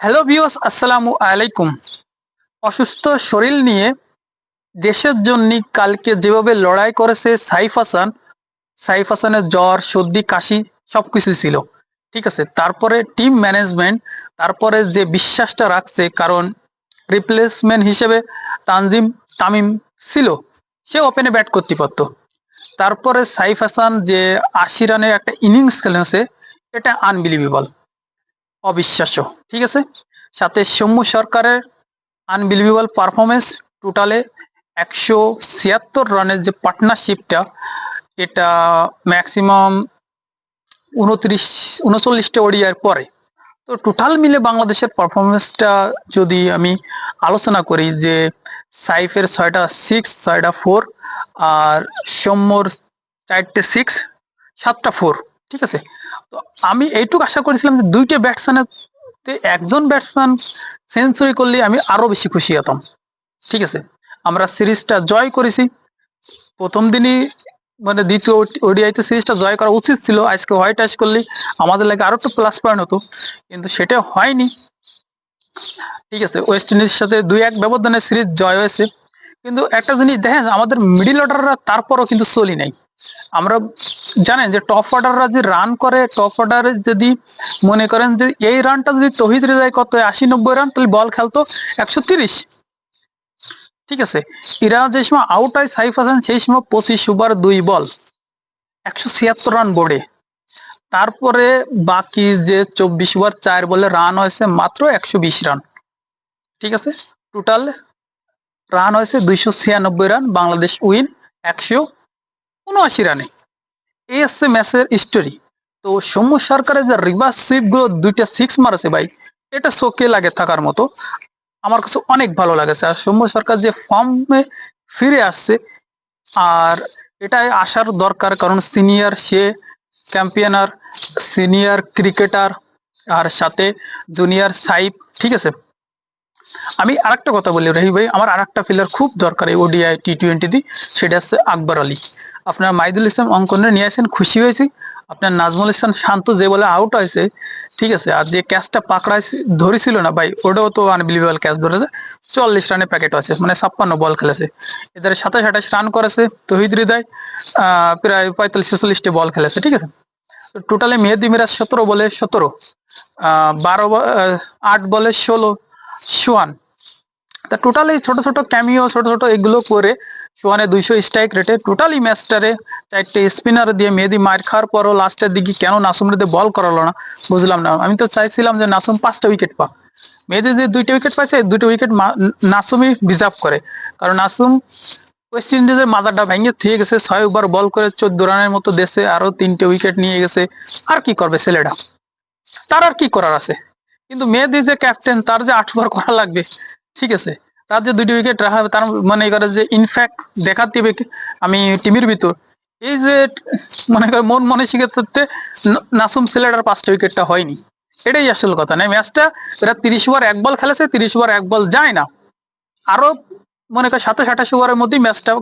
Hello views আসসালামু আলাইকুম অসুস্থ শরীর নিয়ে দেশের জন্য কালকে যেভাবে লড়াই করেছে সাইফ হাসান, সাইফ হাসানের জ্বর, সর্দি, কাশি সব সবকিছু ছিল। ঠিক আছে, তারপরে টিম ম্যানেজমেন্ট তারপরে যে বিশ্বাসটা রাখছে, কারণ রিপ্লেসমেন্ট হিসেবে তানজিম তামিম ছিল, সে ওপেনে ব্যাট করতে পারতো তারপরে সাইফ হাসান যে আশি রানের একটা ইনিংস খেলেছে, এটা আনবিলিভেবল অবিশ্বাস্য। ঠিক আছে? সাথে সৌম্য সরকারের আনবিলিভেবল পারফরমেন্স টোটালে একশো ছিয়াত্তর রানের যে পার্টনারশিপটা এটা ম্যাক্সিমাম উনত্রিশ, উনচল্লিশটা ওডিয়ার পরে। তো টোটাল মিলে বাংলাদেশের পারফরমেন্সটা যদি আমি আলোচনা করি যে সাইফের ছয়টা সিক্স ছয়টা ফোর আর সৌম্যর চারটে সিক্স সাতটা ফোর ঠিক আছে? তো আমি এইটুকু আশা করেছিলাম যে দুইটা ব্যাটসম্যানের একজন ব্যাটসম্যান সেঞ্চুরি করলে আমি আরও বেশি খুশি হতাম। ঠিক আছে? আমরা সিরিজটা জয় করেছি। প্রথম দিনই মানে দ্বিতীয় ওডিআইতে সিরিজটা জয় করা উচিত ছিল। আজকে হোয়াইট আইস করলে আমাদের লাগে আরও একটু প্লাস পয়েন্ট হতো। কিন্তু সেটা হয়নি। ঠিক আছে? ওয়েস্ট ইন্ডিজের সাথে দুই এক ব্যবধানে সিরিজ জয় হয়েছে। কিন্তু একটা জিনিস দেখেন, আমাদের মিডিল অর্ডাররা তারপরও কিন্তু চলি নাই। আমরা জানেন যে টপ অর্ডাররা যে রান করে টপ অর্ডারে যদি মনে করেন যে এই রানটা যদি তহিদ রেজাই কত আশি নব্বই রান তাহলে বল খেলতো একশো তিরিশ। ঠিক আছে? এরা যে সময় আউট হয় সাইফ হাসান, সেই সময় পঁচিশ ওভার দুই বল একশো ছিয়াত্তর রান বোর্ডে তারপরে বাকি যে চব্বিশ ওভার চার বলে রান হয়েছে মাত্র একশো বিশ রান ঠিক আছে? টোটাল রান হয়েছে দুইশো ছিয়ানব্বই রান বাংলাদেশ উইন একশো উনআশি রানে এই হচ্ছে ম্যাচের স্টোরি তো সৌম্য সরকারের যে রিভার্স সুইপগুলো দুইটা সিক্স মারেছে ভাই, এটা চোখে লাগে থাকার মতো। আমার কাছে অনেক ভালো লাগেছে। আর সৌম্য সরকার যে ফর্মে ফিরে আসছে, আর এটাই আসার দরকার কারণ সিনিয়র সে চ্যাম্পিয়নার সিনিয়র ক্রিকেটার আর সাথে জুনিয়র সাইপ ঠিক আছে? আমি আরেকটা কথা বলি, রাহি ভাই, আমার আরেকটা প্লেয়ার খুব দরকার এই ওডিআই টি টোয়েন্টি দি, সেটা হচ্ছে আকবর আলী। আপনার মাইদুল ইসলাম অঙ্কনে নিয়ে আসেন, খুশি হয়েছি। আপনার নাজমুল ইসলাম শান্ত যে বলে আউট হয়েছে, ঠিক আছে, আর যে ক্যাচটা পাকড়াই ধরেছিল না ভাই, ওটাও তো আনবিলিভেবল ক্যাচ ধরেছে। চল্লিশ রানের প্যাকেট আছে মানে ছাপ্পান্ন বল খেলেছে। এদের সাতাশ আঠাশ রান করেছে, তহিদ হৃদয় প্রায় পঁয়তাল্লিশ ছেচল্লিশটি বল খেলেছে, ঠিক আছে। টোটালি মেহেদি মিরাজ সতেরো বলে সতেরো বারো আট বলে ষোলো সোয়ান তা টোটালি ছোট ছোট ক্যামিও ছোট ছোট এগুলো করে সোয়ানে দুইশো স্ট্রাইক রেটে টোটালি ম্যাচটারে চারটে স্পিনার দিয়ে মেহেদি মার খাওয়ার পরও লাস্টের দিকে কেন নাসুম রেদে বল করালো না? বুঝলাম না। আমি তো চাইছিলাম যে নাসুম পাঁচটা উইকেট পা মেহেদি যে দুইটা উইকেট পাইছে, দুইটা উইকেট নাসুমই ডিজার্ভ করে। কারণ নাসুম ওয়েস্ট ইন্ডিজের মাথাটা ভেঙে থুয়ে গেছে, ছয় ওভার বল করে চোদ্দ রানের মতো দেশে আরও তিনটে উইকেট নিয়ে গেছে। আর কি করবে ছেলেটা তার আর কি করার আছে? কিন্তু মেয়েদের যে ক্যাপ্টেন তার যে আট ওভার করা লাগবে, ঠিক আছে? তার যে দুটি উইকেট রাখা হবে, তার মনে করে যে ইনফ্যাক্ট দেখাতে দিবে আমি টিমের ভিতর। এই যে, মনে করে মন মনে শিখে নাসুম সিলেটার পাঁচটা উইকেটটা হয়নি। এটাই আসল কথা, না? ম্যাচটা এরা তিরিশ ওভার এক বল খেলেছে, তিরিশ ওভার এক বল যায় না। আরও মনে কর সাতাশ, আঠাশ ওভারের মধ্যেই ম্যাচটা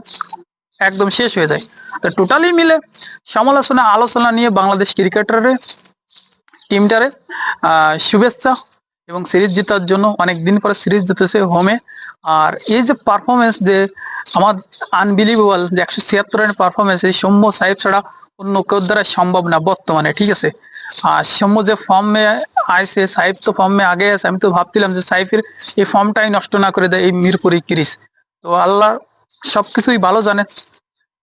একদম শেষ হয়ে যায়। তো টোটালি মিলে সমালোচনা, আলোচনা নিয়ে বাংলাদেশ ক্রিকেটারে টিমটারে শুভেচ্ছা এবং সিরিজ জেতার জন্য অনেক দিন পরে সিরিজ জিতেছে হোমে আর এই যে পারফরমেন্স যে আমার আনবিলিভেবল যে একশো ছিয়াত্তর রানের পারফরমেন্স এই সৌম্য সাহেব ছাড়া অন্য কেউ দ্বারা সম্ভব না বর্তমানে, ঠিক আছে? আর সৌম্য যে ফর্মে আইসে সাহেব তো ফর্মে আগে আছে। আমি তো ভাবছিলাম যে সাইফের এই ফর্মটাই নষ্ট না করে দেয় এই মিরপুরি ক্রিস। তো আল্লাহ সবকিছুই ভালো জানে।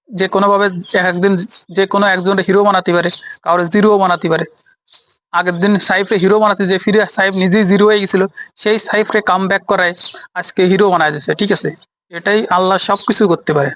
যে কোনোভাবে একদিন যে কোনো একজনের হিরো বানাতে পারে, কারোর জিরো বানাতে পারে। আগের দিন সাইফে হিরো বানাতে যে ফিরে সাইফ নিজেই জিরো হয়ে গেছিল, সেই সাইফকে কাম ব্যাক করায় আজকে হিরো বানায় দিচ্ছে ঠিক আছে? এটাই আল্লাহ সব কিছু করতে পারে।